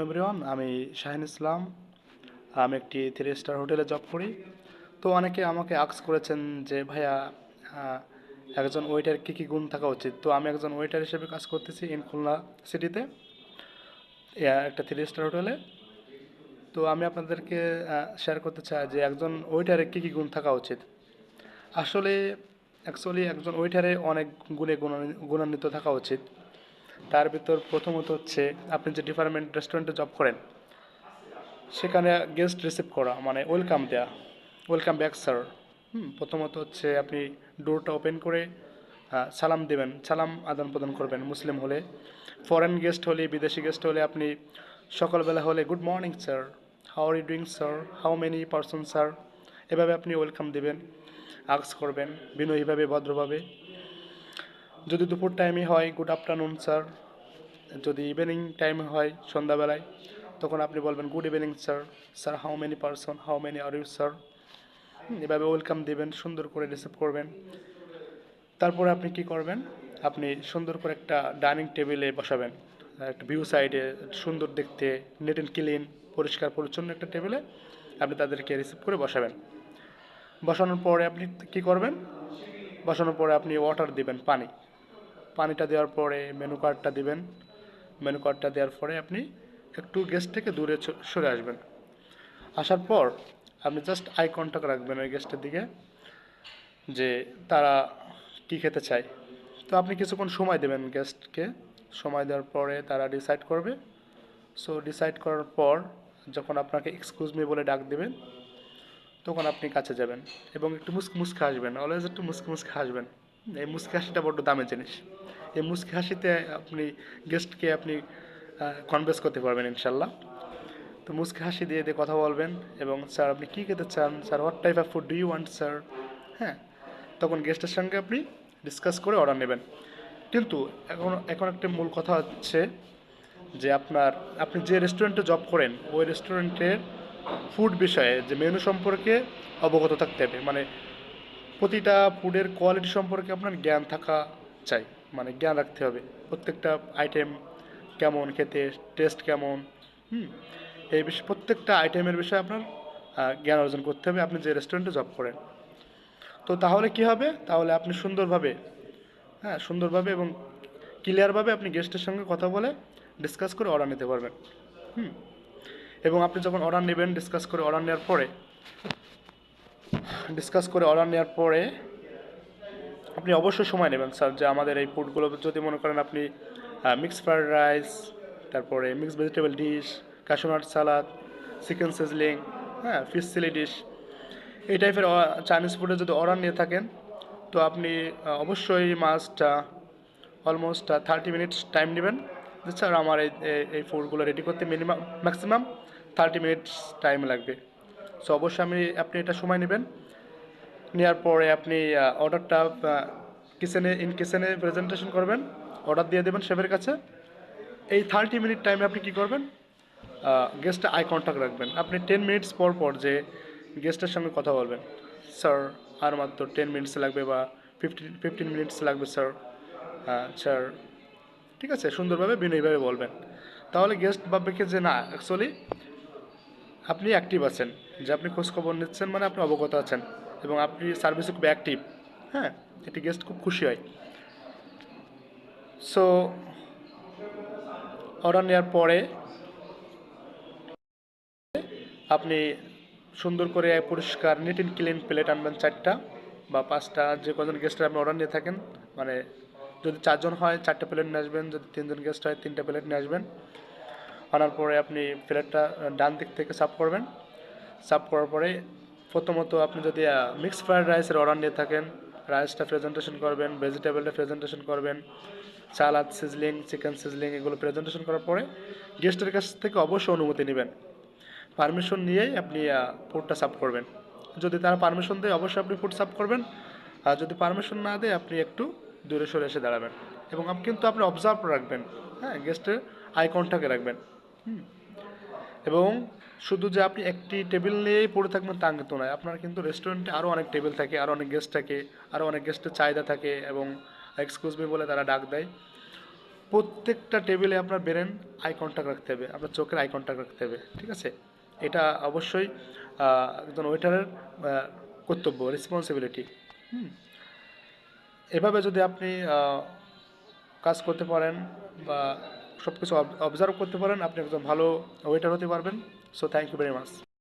Everyone, আমি শাহিন ইসলাম। আমি একটি থ্রি স্টার হোটেলে জব করি। তো অনেকে আমাকে আক্স করেছেন যে, ভাইয়া একজন ওয়েটার কী কী গুণ থাকা উচিত? তো আমি একজন ওয়েটার হিসেবে কাজ করতেছি ইন খুলনা সিটিতে একটা থ্রি স্টার হোটেলে। তো আমি আপনাদেরকে শেয়ার করতে চাই যে, একজন ওয়েটারের কী কী গুণ থাকা উচিত? আসলে অ্যাকচুয়ালি একজন ওয়েটারে অনেক গুণে গুণান্বিত থাকা উচিত। তার ভিতর প্রথমত হচ্ছে আপনি যে ডিপার্টমেন্ট রেস্টুরেন্টে জব করেন, সেখানে গেস্ট রিসিভ করা মানে ওয়েলকাম দেওয়া ওয়েলকাম ব্যাক স্যার হুম, প্রথমত হচ্ছে আপনি ডোরটা ওপেন করে সালাম দেবেন, সালাম আদান প্রদান করবেন মুসলিম হলে। ফরেন গেস্ট হলে, বিদেশি গেস্ট হলে আপনি সকালবেলা হলে good morning sir how are you doing sir how many person sir এভাবে আপনি ওয়েলকাম দেবেন আক্স করবেন, বিনয়ীভাবে, ভদ্রভাবে। যদি দুপুর টাইমে হয় গুড আফটারনুন স্যার যদি ইভিনিং টাইমে হয়, সন্ধ্যাবেলায়, তখন আপনি বলবেন good evening sir sir how many person how many are you sir এভাবে ওয়েলকাম দেবেন, সুন্দর করে রিসিভ করবেন। তারপরে আপনি কি করবেন? আপনি সুন্দর করে একটা ডাইনিং টেবিলে বসাবেন। একটা ভিউ সাইডে সুন্দর দেখতে নেট অ্যান্ড ক্লিন পরিষ্কার, পরিচ্ছন্ন একটা টেবিলে আপনি তাদেরকে রিসিভ করে বসাবেন। বসানোর পরে আপনি কি করবেন? বসানোর পরে আপনি ওয়াটার দিবেন, পানি। পানিটা দেওয়ার পরে মেনু কার্ডটা দিবেন। মেনু কার্ডটা দেওয়ার পরে আপনি একটু গেস্ট থেকে দূরে সরে আসবেন। আসার পর আপনি জাস্ট আই কন্ট্যাক্ট রাখবেন ওই গেস্টের দিকে, যে তারা কী খেতে চায়। তো আপনি কিছুক্ষণ সময় দেবেন গেস্টকে সময় দেওয়ার পরে তারা ডিসাইড করবে। সো ডিসাইড করার পর যখন আপনাকে এক্সকিউজ মি বলে ডাক দেবেন, তখন আপনি কাছে যাবেন এবং একটু মুস্ক মুস্কে হাসবেন। অলওয়েজ একটু মুস্ক মুস্কে হাসবেন। এই মুস্কি হাসিটা বড্ড দামি জিনিস। এই মুস্কি হাসিতে আপনি গেস্টকে আপনি কনভেন্স করতে পারবেন ইনশাল্লাহ। তো মুস্কি হাসি দিয়ে দিয়ে কথা বলবেন এবং স্যার আপনি কী খেতে চান? Sir what type of food do you want sir হ্যাঁ তখন গেস্টের সঙ্গে আপনি ডিসকাস করে অর্ডার নেবেন। কিন্তু এখন এখন একটা মূল কথা হচ্ছে যে আপনার, আপনি যে রেস্টুরেন্টে জব করেন, ওই রেস্টুরেন্টের ফুড বিষয়ে, যে মেনু সম্পর্কে অবগত থাকতে হবে। মানে প্রতিটা ফুডের কোয়ালিটি সম্পর্কে আপনার জ্ঞান থাকা চাই। মানে জ্ঞান রাখতে হবে। প্রত্যেকটা আইটেম কেমন, খেতে টেস্ট কেমন, হুম? এই বিষয়ে প্রত্যেকটা আইটেমের বিষয়ে আপনার জ্ঞান অর্জন করতে হবে। আপনি যে রেস্টুরেন্টে জব করেন। তো তাহলে কি হবে? তাহলে আপনি সুন্দরভাবে হ্যাঁ সুন্দরভাবে এবং ক্লিয়ারভাবে আপনি গেস্টের সঙ্গে কথা বলে ডিসকাস করে অর্ডার নিতে পারবেন। হুম? এবং আপনি যখন অর্ডার নেবেন ডিসকাস করে অর্ডার নেওয়ার পরে ডিসকাস করে অর্ডার নেওয়ার পরে আপনি অবশ্যই সময় নেবেন স্যার যে আমাদের এই ফুডগুলো যদি মনে করেন আপনি মিক্স ফ্রায়েড রাইস তারপরে mix vegetable dish cashew nut salad chicken sizzling হ্যাঁ ফিশ চিলি ডিশ এই টাইপের চাইনিজ ফুডে যদি অর্ডার নিয়ে থাকেন, তো আপনি অবশ্যই মাছটা অলমোস্ট থার্টি মিনিটস টাইম নেবেন। স্যার আমার এই- এই ফুডগুলো রেডি করতে minimum maximum thirty minutes time লাগবে। সো অবশ্যই আমি, আপনি এটা সময় নেবেন। নেওয়ার পরে আপনি অর্ডারটা কিচেনে, ইন কিচেনে প্রেজেন্টেশন করবেন। অর্ডার দিয়ে দেবেন শেফের কাছে। এই থার্টি মিনিট টাইমে আপনি কী করবেন? গেস্টে আই কন্ট্যাক্ট রাখবেন। আপনি টেন মিনিটস পর পর যে গেস্টের সঙ্গে কথা বলবেন। স্যার আর মাত্র টেন মিনিটস লাগবে বা ফিফটিন ফিফটিন মিনিটস লাগবে স্যার স্যার ঠিক আছে, সুন্দরভাবে, বিনয়ীভাবে বলবেন। তাহলে গেস্ট ভাববে যে, না অ্যাকচুয়ালি আপনি অ্যাক্টিভ আছেন। যে আপনি খোঁজখবর নিচ্ছেন মানে আপনি অবগত আছেন এবং আপনি সার্ভিসে খুব অ্যাক্টিভ হ্যাঁ? এটি গেস্ট খুব খুশি হয়। সো অর্ডার নেওয়ার পরে আপনি সুন্দর করে পরিষ্কার নিট অ্যান্ড ক্লিন প্লেট আনবেন চারটা বা পাঁচটা, যে কজন গেস্টের আপনি অর্ডার নিয়ে থাকেন মানে যদি চারজন হয়, চারটে প্লেট নিয়ে আসবেন, যদি তিনজন গেস্ট হয়, তিনটে প্লেট নিয়ে আসবেন। আনার পরে আপনি প্লেটটা ডান দিক থেকে সার্ভ করবেন। সার্ভ করার পরে প্রথমত আপনি যদি মিক্স ফ্রায়েড রাইসের অর্ডার নিয়ে থাকেন রাইসটা প্রেজেন্টেশন করবেন ভেজিটেবলটা প্রেজেন্টেশন করবেন সালাদ সিজলিং চিকেন সিজলিং এগুলো প্রেজেন্টেশন করার পরে গেস্টের কাছ থেকে অবশ্যই অনুমতি নেবেন। পারমিশন নিয়েই আপনি ফুডটা সার্ভ করবেন। যদি তারা পারমিশন দেয়, অবশ্যই আপনি ফুড সার্ভ করবেন। আর যদি পারমিশন না দেয়, আপনি একটু দূরে সরে এসে দাঁড়াবেন। এবং কিন্তু আপনি অবজার্ভ রাখবেন হ্যাঁ গেস্টের আই কন্ট্যাক্টে রাখবেন। এবং শুধু যে আপনি একটি টেবিল নিয়েই পড়ে থাকবেন তা কিন্তু নয়। আপনার কিন্তু রেস্টুরেন্টে আরও অনেক টেবিল থাকে আরও অনেক গেস্ট থাকে আরও অনেক গেস্টের চাহিদা থাকে এবং এক্সকিউজ বলে তারা ডাক দেয়। প্রত্যেকটা টেবিলে আপনার বেরেন আই কন্ট্যাক্ট রাখতে হবে, আপনার চোখের আই কন্ট্যাক্ট রাখতে হবে, ঠিক আছে? এটা অবশ্যই একজন ওয়েটারের কর্তব্য রেসপন্সিবিলিটি হুম? এভাবে যদি আপনি কাজ করতে পারেন বা সব কিছু অবজার্ভ করতে পারেন। আপনি একদম ভালো ওয়েটার হতে পারবেন। So thank you very much